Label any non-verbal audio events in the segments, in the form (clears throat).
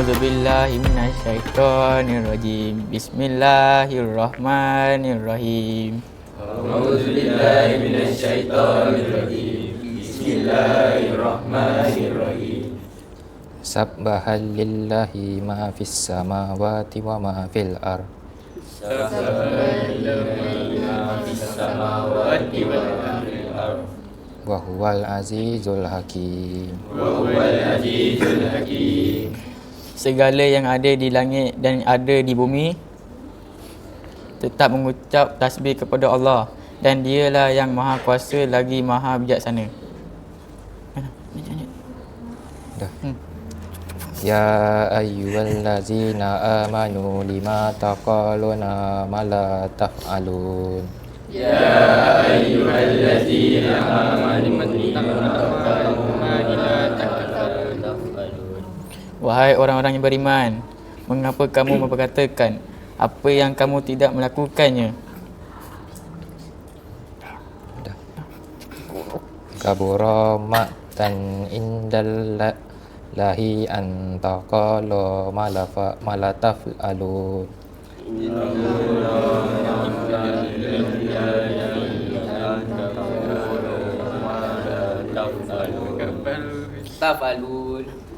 A'udzu billahi minasyaitonir rajim. Bismillahirrahmanirrahim. A'udzu billahi minasyaitonir rajim. Bismillahirrahmanirrahim. Subhanallahi ma fis samawati wa ma fil ar. Subhanallahi ma fis samawati wa ma fil ard Wa huwal azizul hakim. Wa huwal azizul hakim segala yang ada di langit dan ada di bumi tetap mengucap tasbih kepada Allah dan dialah yang maha kuasa lagi maha bijaksana. Dah. Hmm. Ya ayyuhallazina amanu lima taqaluna mala taf'alun Ya ayyuhallazina amanu lima taqaluna Wahai orang-orang yang beriman, mengapa kamu (clears throat) memperkatakan apa yang kamu tidak melakukannya? kabura ma'tan indal la- lahi an taqalu ma la fa- ma la taf'alun Tafalun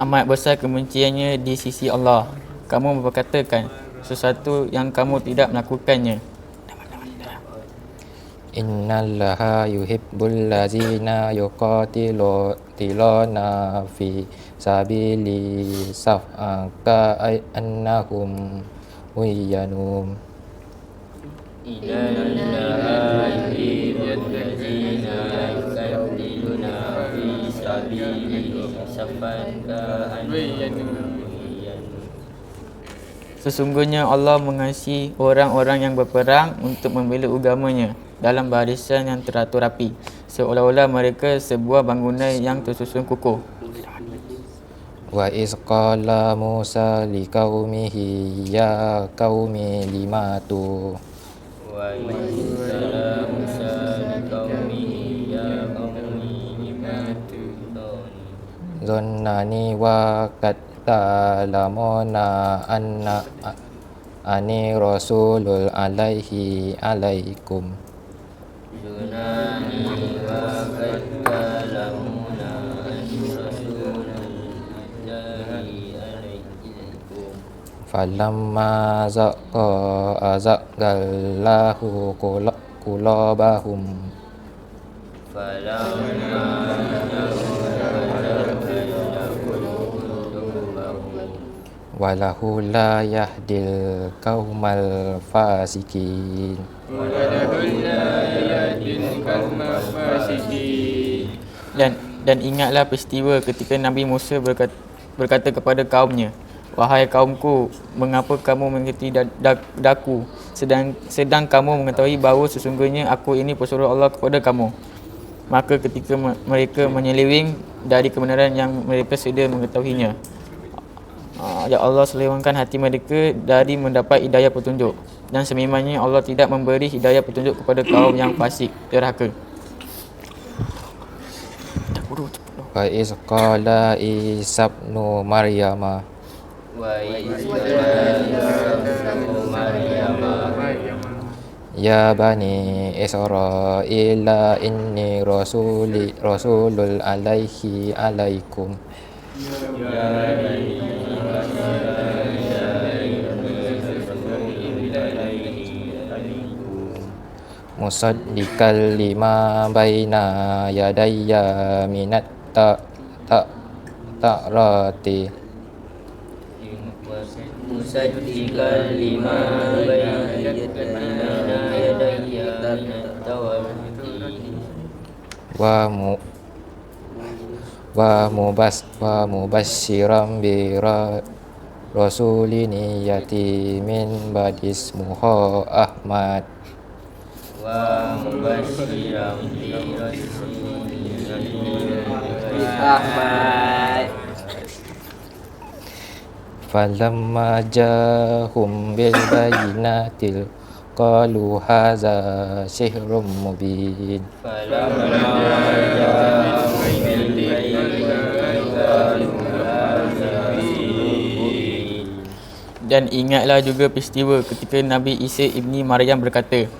amat besar kebenciannya di sisi Allah. Kamu berkatakan sesuatu yang kamu tidak melakukannya. Innallaha yuhibbul ladzina yuqatiluna fi sabili safa'a annahum wayanum. Innallaha yuhibbul Sesungguhnya Allah mengasihi orang-orang yang berperang untuk membela agamanya dalam barisan yang teratur rapi seolah-olah mereka sebuah bangunan yang tersusun kukuh. Wa iz qala Musa li qaumihi ya qaumi limatu Wa iz qala Musa li qaumihi ya qaumi limatu Zonnani wa qad ta'lamuna anna ani rasulul alaihi alaikum. Falamma zaqa azaqqallahu kulabahum. Falamma zaqa walahu la yahdil qaumal fasikin Dan dan ingatlah peristiwa ketika Nabi Musa berkata, berkata kepada kaumnya, Wahai kaumku, mengapa kamu mengikuti da- da- daku sedang sedang kamu mengetahui bahawa sesungguhnya aku ini pesuruh Allah kepada kamu. Maka ketika me- mereka menyeleweng dari kebenaran yang mereka sedia mengetahuinya ya Allah selewangkan hati mereka dari mendapat hidayah petunjuk. Dan sememangnya Allah tidak memberi hidayah petunjuk kepada kaum yang fasik derhaka. Wa is qala isabnu Maryama Wa is qala Maryama. Ya bani Israila inni rasuli rasulul alaihi alaikum. Ya bani musaddikal lima baina yadayya minat ta ta ta rati musaddikal lima baina yadayya minat ta wa mu wa mubas wa mubashiran bi rasulini yatimin badis muho ahmad. hadza sihrun mubin فلما جاءهم بالبينات قالوا هذا سحر مبين Dan ingatlah juga peristiwa ketika Nabi Isa ibni Maryam berkata,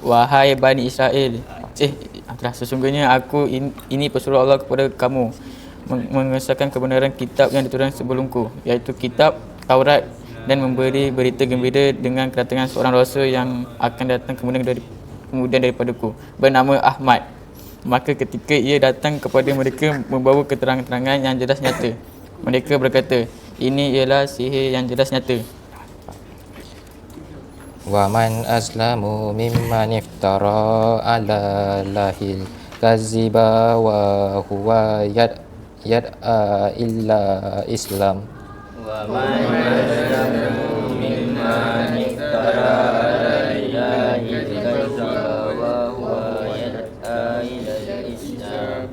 Wahai Bani Israel, eh, telah sesungguhnya aku in, ini pesuruh Allah kepada kamu meng- mengesahkan kebenaran kitab yang diturunkan sebelumku, iaitu kitab Taurat dan memberi berita gembira dengan kedatangan seorang rasul yang akan datang kemudian dari kemudian daripadaku bernama Ahmad. Maka ketika ia datang kepada mereka membawa keterangan-keterangan yang jelas nyata. Mereka berkata, ini ialah sihir yang jelas nyata. Wa man aslamu mimman iftara ala lahil kaziba wa huwa yad yad'a illa Islam. ومن أسلم ممن افترى على الله الكذب وهو يدعى إلى الإسلام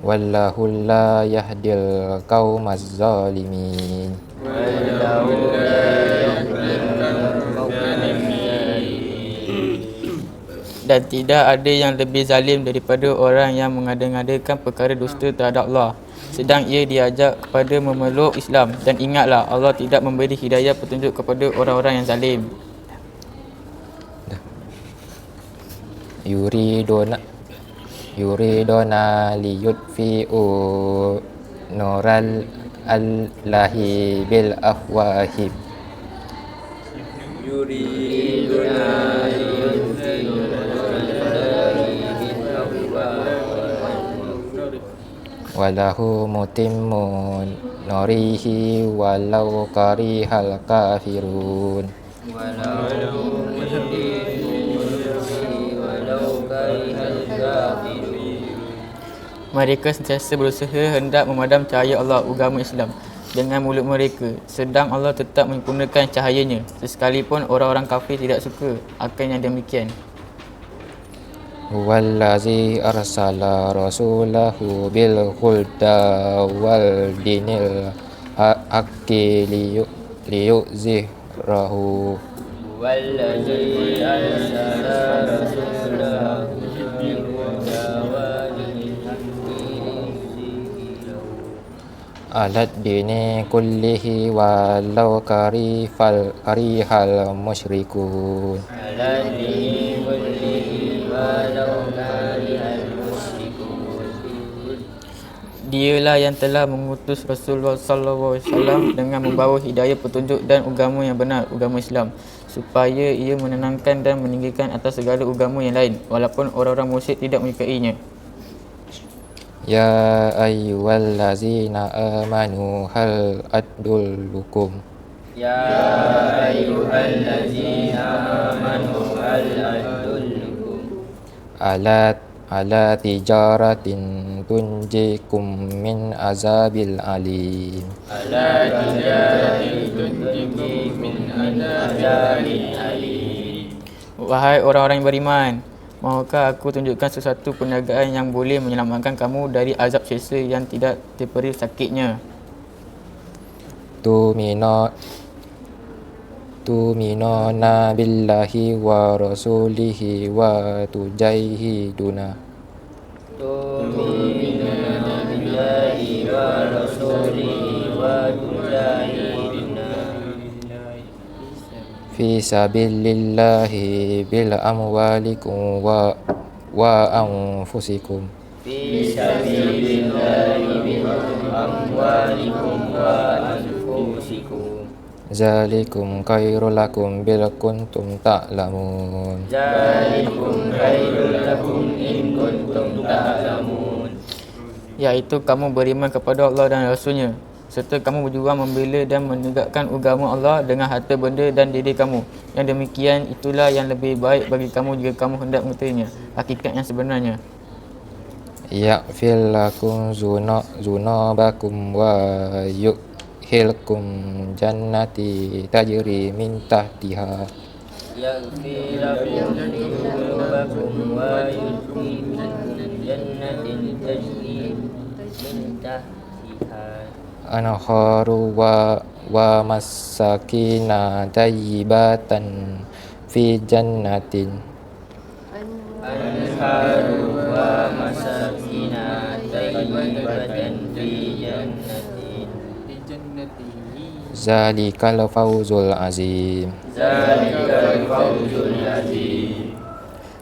Wallahu la yahdil qaumaz zalimin. والله لا dan tidak ada yang lebih zalim daripada orang yang mengadakan perkara dusta terhadap Allah. Sedang ia diajak kepada memeluk Islam. Dan ingatlah Allah tidak memberi hidayah petunjuk kepada orang-orang yang zalim. Yuriduna yuriduna liyutfi'u nural allahi bil afwahib yuriduna liyutfi'u walahu mutimmu norihi walau karihal kafirun Mereka sentiasa berusaha hendak memadam cahaya Allah agama Islam dengan mulut mereka. Sedang Allah tetap menyempurnakan cahayanya. Sesekalipun orang-orang kafir tidak suka akan yang demikian. huwallazi arsala rasulahu bil huda wal dinil ha- haqqi liyu liyuzhirahu هو الذي أرسل رسوله بالهدى ودين الحق ليظهره alat dini kullihi walau karifal karihal musyrikun على الدين dialah yang telah mengutus Rasulullah sallallahu alaihi wasallam dengan membawa hidayah petunjuk dan agama yang benar agama Islam supaya ia menenangkan dan meninggikan atas segala agama yang lain walaupun orang-orang musyrik tidak menyukainya. Ya ayyuhallazina amanu hal adullukum? Ya ayyuhallazina amanu hal adullukum? Alat ala tijaratin tunjikum min azabil alim على تجارة تنجيكم من عذاب أليم Wahai orang-orang yang beriman, maukah aku tunjukkan sesuatu perniagaan yang boleh menyelamatkan kamu dari azab seksa yang tidak terperi sakitnya? tu mino tu minona billahi wa rasulihi wa tujahiduna تؤمنون بالله ورسوله وتجاهدون fi sabilillahi bil amwalikum wa wa anfusikum في سبيل الله بأموالكم وأنفسكم Zalikum khairul lakum bil kuntum ta'lamun. Zalikum khairul lakum in kuntum ta'lamun. Yaitu kamu beriman kepada Allah dan Rasulnya serta kamu berjuang membela dan menegakkan agama Allah dengan harta benda dan diri kamu. Yang demikian itulah yang lebih baik bagi kamu jika kamu hendak mengetahuinya. Hakikat yang sebenarnya. Ya fil lakum zuna zuna bakum wa yuk yukhilkum jannati tajri min tahtiha يغفر لكم ذنوبكم ويدخلكم جنة تجري من تحتها anharu wa wa masakina tayyibatan fi jannatin أنهار ومساكن Zalikal fawzul azim Zalikal fawzul azim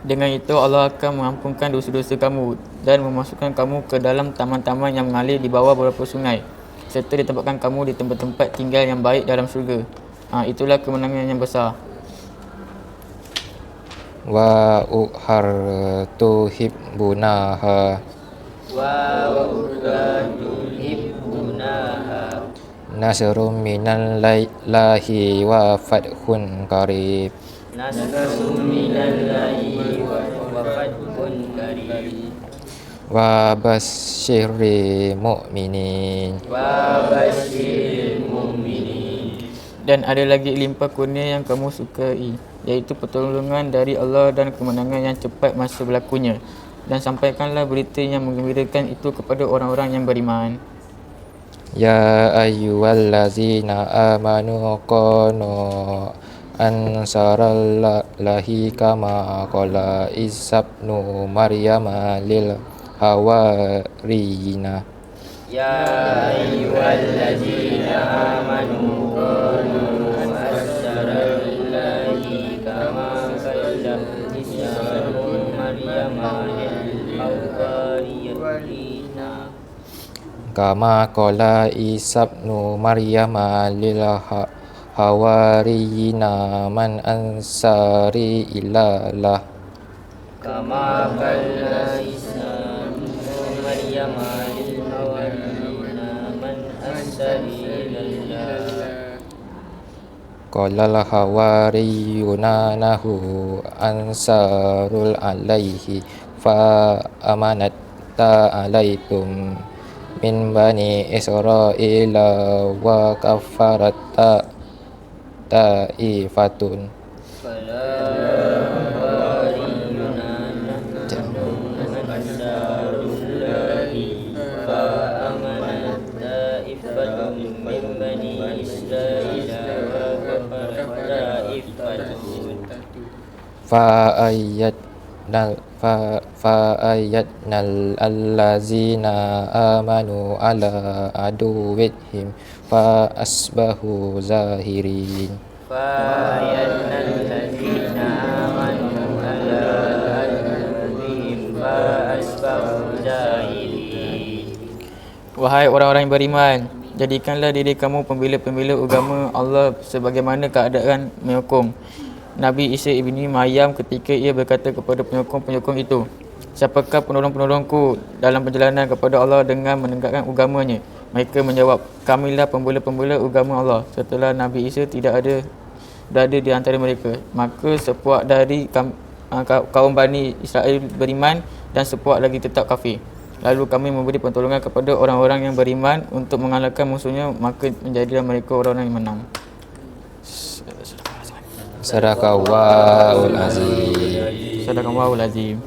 Dengan itu Allah akan mengampunkan dosa-dosa kamu dan memasukkan kamu ke dalam taman-taman yang mengalir di bawah beberapa sungai serta ditempatkan kamu di tempat-tempat tinggal yang baik dalam syurga. Ha, itulah kemenangan yang besar. Wa ukhar tuhibbunaha Wa ukhra tuhibbunaha Nasrum minallahi wa fathun qarib. Nasrun minallahi wa fathun qarib. Wa basyirri mu'minin. Wa basyiril mu'minin. Dan ada lagi limpah kurnia yang kamu sukai iaitu pertolongan dari Allah dan kemenangan yang cepat masa berlakunya. Dan sampaikanlah berita yang menggembirakan itu kepada orang-orang yang beriman. Ya ayyuhallazina amanu qanu ansarallahi kama qala Isa ibnu Maryam lil hawariyina Ya ayyuhallazina amanu qulu kama qala Isa ibnu Maryam lil ha- hawariyina man ansari ilallah kama qala Isa ibnu Maryam lil hawariyina man asari ilallah Qala al hawariyuna nahu ansarul alaihi fa min bani israila wa kafarat ta taifatun. Fala hawariyuna nal fa fa ayat nal amanu ala aduwwihim fa asbahu zahirin. Fa amanu ala aduwwihim fa asbahu zahirin. Wahai orang-orang beriman jadikanlah diri kamu pembela-pembela agama Allah sebagaimana keadaan menghukum. Nabi Isa ibni Maryam ketika ia berkata kepada penyokong-penyokong itu, Siapakah penolong-penolongku dalam perjalanan kepada Allah dengan menegakkan agamanya? Mereka menjawab, kamilah pembela-pembela agama Allah. Setelah Nabi Isa tidak ada berada di antara mereka. Maka sepuak dari ah, ka- kaum Bani Israel beriman dan sepuak lagi tetap kafir. Lalu kami memberi pertolongan kepada orang-orang yang beriman untuk mengalahkan musuhnya maka menjadilah mereka orang yang menang. Sadaqallahul azim Sadaqallahul azim.